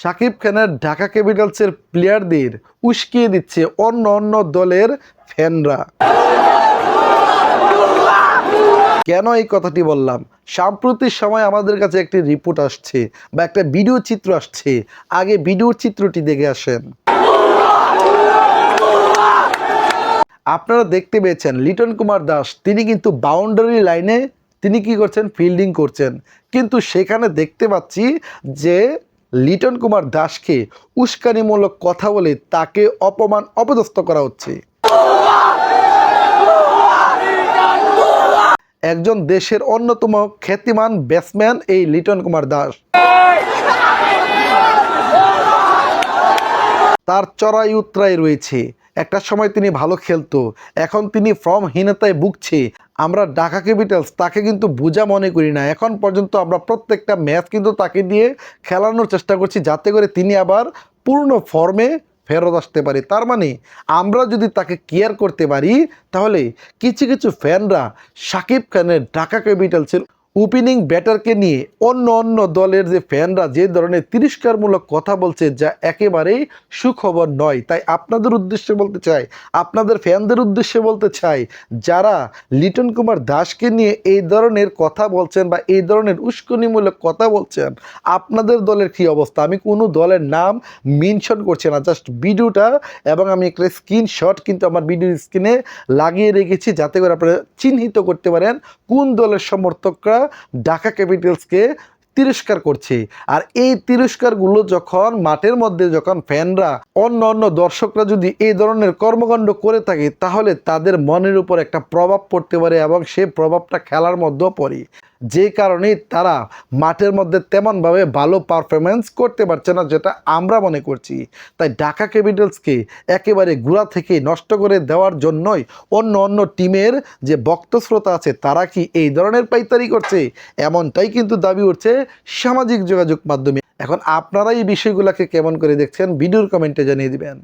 শাকিব খানের ঢাকা ক্যাপিটালসের প্লেয়ারদের উস্কিয়ে দিচ্ছে অন্য অন্য দলের ফ্যানরা। কেন এই কথাটি বললাম? সাম্প্রতিক সময় আমাদের কাছে একটি রিপোর্ট আসছে বা একটা ভিডিও চিত্র আসছে। আগে ভিডিওর চিত্রটি দেখে আসেন। আপনারা দেখতে পেয়েছেন লিটন কুমার দাস, তিনি কিন্তু বাউন্ডারি লাইনে তিনি কি করছেন? ফিল্ডিং করছেন। কিন্তু সেখানে দেখতে পাচ্ছি যে লিটন কুমার দাসকে উস্কানিমূলক কথা বলে তাকে অপমান, অপদস্থ করা হচ্ছে। একজন দেশের অন্যতম খ্যাতিমান ব্যাটসম্যান এই লিটন কুমার দাস। তার চড়াই উত্তরাই রয়েছে। একটা সময় তিনি ভালো খেলতো, এখন তিনি ফর্মহীনতায় ভুগছে। আমরা ঢাকা ক্যাপিটালস তাকে কিন্তু বোঝা মনে করি না। এখন পর্যন্ত আমরা প্রত্যেকটা ম্যাচ কিন্তু তাকে দিয়ে খেলানোর চেষ্টা করছি যাতে করে তিনি আবার পূর্ণ ফর্মে ফেরত আসতে পারে। তার মানে আমরা যদি তাকে কেয়ার করতে পারি, তাহলে কিছু কিছু ফ্যানরা সাকিব খানের ঢাকা ক্যাপিটালসের ওপেনিং ব্যাটারকে নিয়ে অন্য অন্য দলের যে ফ্যানরা, যে ধরনের তিরস্কারমূলক কথা বলছে, যা একেবারেই সুখবর নয়। তাই আপনাদের উদ্দেশ্যে বলতে চাই, আপনাদের ফ্যানদের উদ্দেশ্যে বলতে চাই, যারা লিটন কুমার দাসকে নিয়ে এই ধরনের কথা বলছেন বা এই ধরনের উস্কনিমূলক কথা বলছেন, আপনাদের দলের কি অবস্থা? আমি কোনো দলের নাম মেনশন করছি না, জাস্ট ভিডিওটা এবং আমি একটা স্ক্রিনশট কিন্তু আমার ভিডিও স্ক্রিনে লাগিয়ে রেখেছি, যাতে করে আপনারা চিহ্নিত করতে পারেন কোন দলের সমর্থকরা ঢাকা ক্যাপিটালসকে তিরস্কার করছে। আর এই তিরস্কারগুলো যখন মাঠের মধ্যে যখন ফ্যানরা, অন্য অন্য দর্শকরা যদি এই ধরনের কর্মকাণ্ড করে থাকে, তাহলে তাদের মনের উপর একটা প্রভাব পড়তে পারে এবং সে প্রভাবটা খেলার মধ্যেও পড়ে। যে কারণে তারা মাঠের মধ্যে তেমনভাবে ভালো পারফরমেন্স করতে পারছে না, যেটা আমরা মনে করছি। তাই ঢাকা ক্যাপিটালসকে একেবারে গুড়া থেকে নষ্ট করে দেওয়ার জন্যই অন্য অন্য টিমের যে বক্তশ্রোতা আছে, তারা কি এই ধরনের পাইতারি করছে? এমনটাই কিন্তু দাবি উঠছে সামাজিক যোগাযোগ মাধ্যমে। এখন আপনারা এই বিষয়গুলোকে কেমন করে দেখছেন, ভিডিওর কমেন্টে জানিয়ে দিবেন।